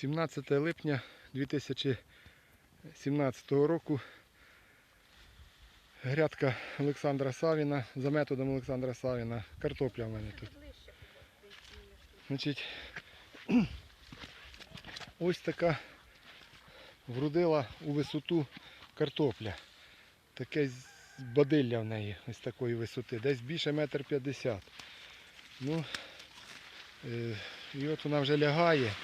17 липня 2017 року. Грядка Олександра Савіна, за методом Олександра Савіна. Картопля в мене тут. Значить, ось така вродила у висоту картопля. Таке бадилля в неї ось такої висоти, десь більше метр п'ятдесят. Ну, е, і от вона вже лягає. От ось, ну, ну,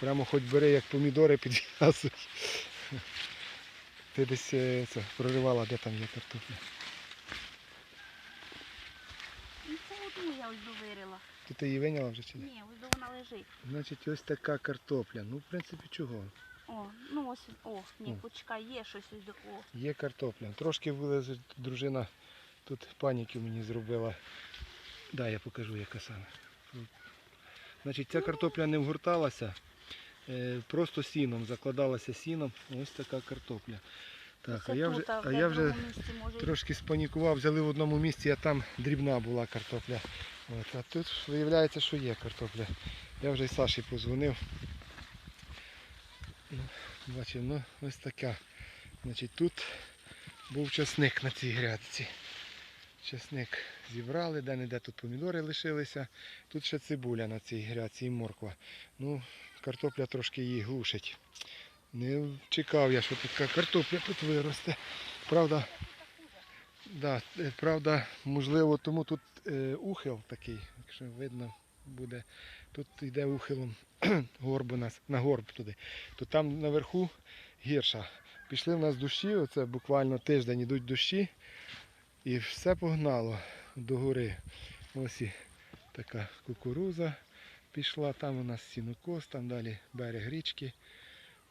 Прямо хоч бери, як помідори підв'язуй. Ти десь е, це, проривала, де там є картопля. Ну, це одну я ось довирила. Ти, ти її виняла вже чи ні? Ні, ось вона лежить. Значить, ось така картопля. Ну, в принципі, чого? О, ну ось, о, ні, Ну. почекай, є щось ось до. О, Є картопля. Трошки вилазить дружина, тут паніки мені зробила. Да, я покажу, яка саме. Значить, ця картопля не вгорталася, е, просто сіном, закладалася сіном. Ось така картопля. Так, а я вже, а я вже трошки спанікував, взяли в одному місці, а там дрібна була картопля. От, а тут виявляється, що є картопля. Я вже й Саші позвонив. Ну, бачив, ну ось така. Значить, тут був часник на цій грядці. Часник зібрали, де-не-де тут помідори лишилися. Тут ще цибуля на цій грядці і морква. Ну, картопля трошки її глушить. Не чекав я, що така картопля тут виросте. Правда, да, е, правда, можливо, тому тут е, ухил такий, якщо видно буде. Тут йде ухилом горб у нас, на горб туди. То там наверху гірша. Пішли в нас дощі, оце буквально тиждень йдуть дощі. І все погнало до гори. Ось і така кукуруза пішла, там у нас сінокос, там далі берег річки.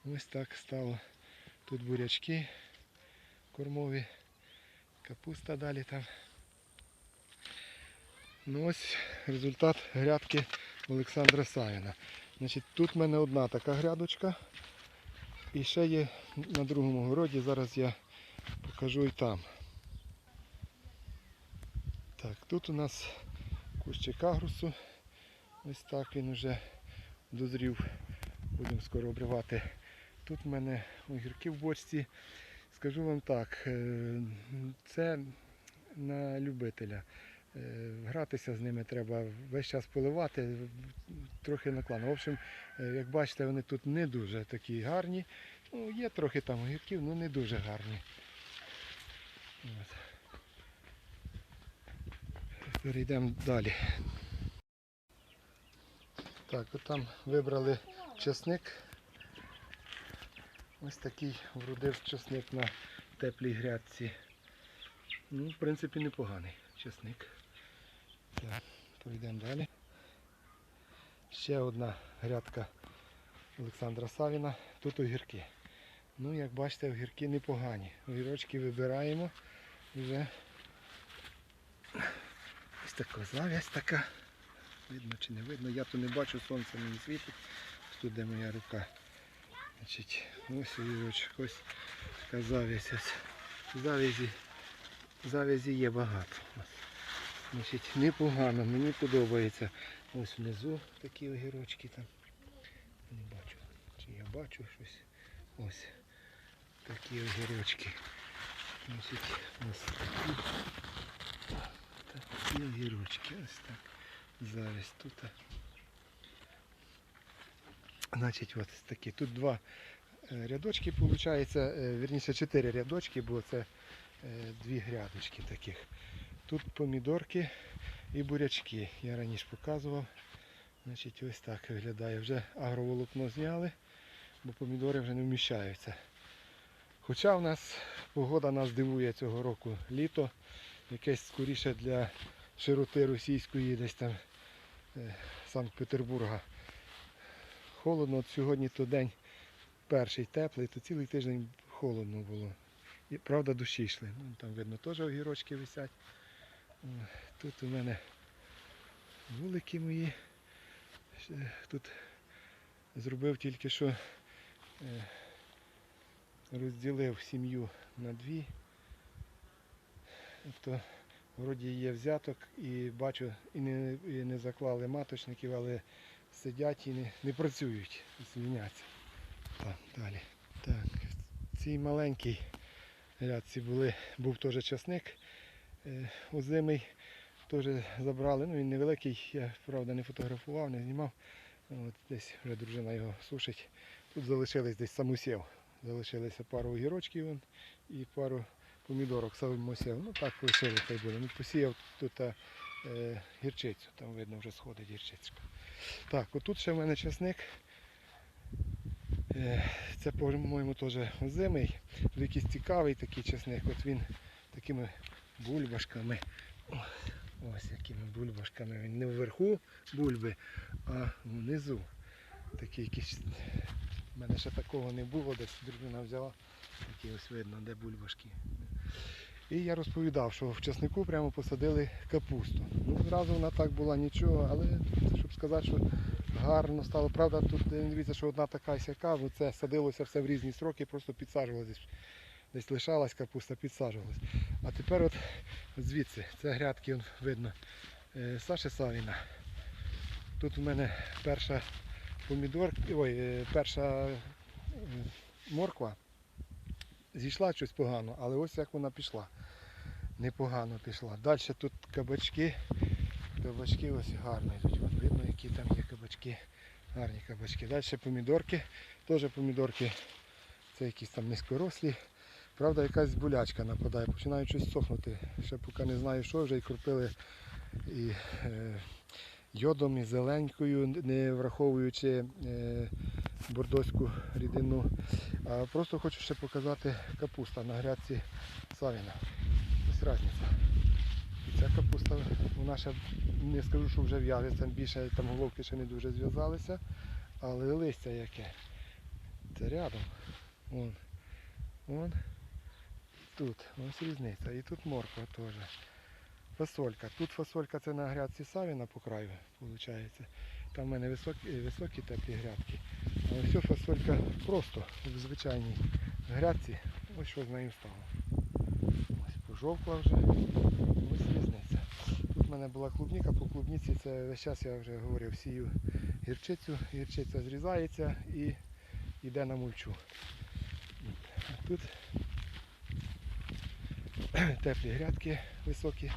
Ось так стало. Тут бурячки кормові, капуста далі там. Ну ось результат грядки Олександра Саїна. Значить, тут в мене одна така грядочка. І ще є на другому городі, зараз я покажу і там. Тут у нас кущик агрусу. Ось так він вже дозрів. Будемо скоро обривати. Тут в мене огірки в бочці. Скажу вам так, е, це на любителя. Е, Гратися з ними треба весь час поливати, трохи накладно. В общем, е, як бачите, вони тут не дуже такі гарні. Ну, є трохи там огірків, але не дуже гарні. От. Перейдемо далі. Так, от там вибрали часник. Ось такий вродив часник на теплій грядці. Ну, в принципі, непоганий часник. Так, пройдемо далі. Ще одна грядка Олександра Савіна. Тут огірки. Ну, як бачите, огірки непогані. Огірочки вибираємо. Вже ось така зав'язь така. Видно чи не видно. Я то не бачу, сонце мені світить. Тут де моя рука. Значить, ось огірочок, ось така зав'язь. Зав'язі, зав'язі є багато. Значить, непогано, мені подобається. Ось внизу такі огірочки там. Не бачу. Чи я бачу щось? Ось такі огірочки. Значить, ось такі. Такі огірочки. Ось так. Завість тут. Значить, ось такі. Тут два е, рядочки, виходить, вірніше чотири рядочки, бо це е, дві грядочки таких. Тут помідорки і бурячки. Я раніше показував. Значить, ось так виглядає. Вже агроволокно зняли, бо помідори вже не вміщаються. Хоча в нас погода нас дивує цього року літо, якесь скоріше для широти російської десь там е, Санкт-Петербурга. Холодно, от сьогодні то день перший теплий, то цілий тиждень холодно було. І, правда, дощі йшли. Ну, там видно теж огірочки висять. Тут у мене вулики мої. Тут зробив тільки що е, розділив сім'ю на дві. Тобто вроді є взяток і бачу, і не, і не заклали маточників, але сидять і не, не працюють, звільняться. Так, далі. Так, в цій маленькій рядці були, був теж часник е, озимий, теж забрали. Ну він невеликий, я правда не фотографував, не знімав. От десь вже дружина його сушить. Тут залишились десь самосів. Залишилися пару огірочків і пару помідорок самосів. Ну так лишили хай буде. Ну, посіяв тут е, гірчицю, там видно вже сходить гірчицька. Так, отут ще в мене часник. Е, Це, по-моєму, теж озимий. Тут якийсь цікавий такий часник. От він такими бульбашками. Ось якими бульбашками. Він не вверху бульби, а внизу. Такий якийсь. У мене ще такого не було, десь дружина взяла. Такі ось видно, де бульбашки. І я розповідав, що в часнику прямо посадили капусту. Ну, зразу вона так була нічого, але щоб сказати, що гарно стало. Правда, тут дивіться, що одна така сяка, бо це садилося все в різні сроки, просто підсаджувалося. Десь, лишалась капуста, підсаджувалась. А тепер от, звідси, це грядки видно. е, Саші Савіна. Тут у мене перша помідор, ой, е, перша морква. Зійшла щось погано, але ось як вона пішла. Непогано пішла. Далі тут кабачки. Кабачки ось гарно йдуть. Видно, які там є кабачки. Гарні кабачки. Далі помідорки. Теж помідорки. Це якісь там низькорослі. Правда, якась болячка нападає, починають щось сохнути. Ще поки не знаю, що вже і кропили і е, йодом, і зеленькою, не враховуючи е, бордоську рідину. А просто хочу ще показати капуста на грядці Савіна. Ось різниця. І ця капуста, вона ще не скажу, що вже в'яжеться, більше там головки ще не дуже зв'язалися, але листя яке. Це рядом. Вон. Вон. Тут. Ось різниця. І тут морква теж. Фасолька. Тут фасолька це на грядці Савіна по краю, виходить. Там в мене високі, високі теплі грядки. А ось фасолька просто в звичайній грядці. Ось що з нею стало. Ось пожовкла вже. Ось різниця. Тут в мене була клубніка, по клубніці це весь час я вже говорив, сію гірчицю, гірчиця зрізається і йде на мульчу. А тут теплі грядки високі,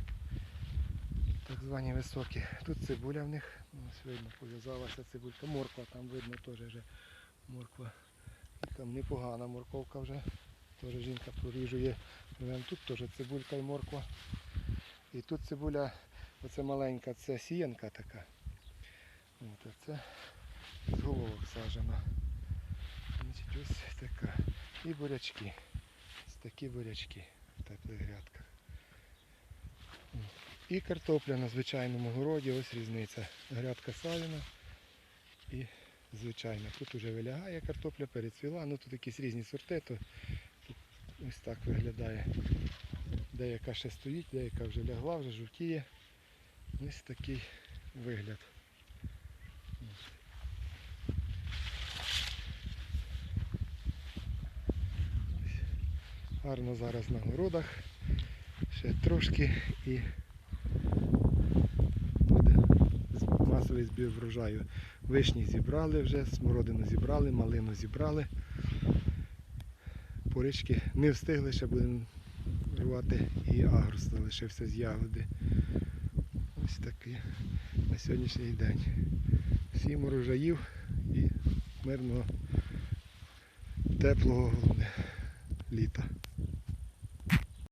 так звані високі. Тут цибуля в них, Ну, ось видно, пов'язалася цибулька, морква, там видно теж вже морква. Там непогана морковка вже. Теж жінка проріжує. Тут теж цибулька і морква. І тут цибуля, оце маленька, це сіянка така. От, а це з головок сажена. Значить, ось така. І бурячки. Ось такі бурячки грядках. От. І картопля на звичайному городі, ось різниця. Грядка савіна і звичайна. Тут вже вилягає картопля, перецвіла, ну тут якісь різні сорти, то тут ось так виглядає. Деяка ще стоїть, деяка вже лягла, вже жовтіє. Ось такий вигляд. Гарно зараз на городах. Ще трошки і буде масовий збір врожаю. Вишні зібрали вже, смородину зібрали, малину зібрали. Порички не встигли, ще будемо рвати і агрос залишився з ягоди. Ось такий на сьогоднішній день. Всім урожаїв і мирного, теплого головне, літа.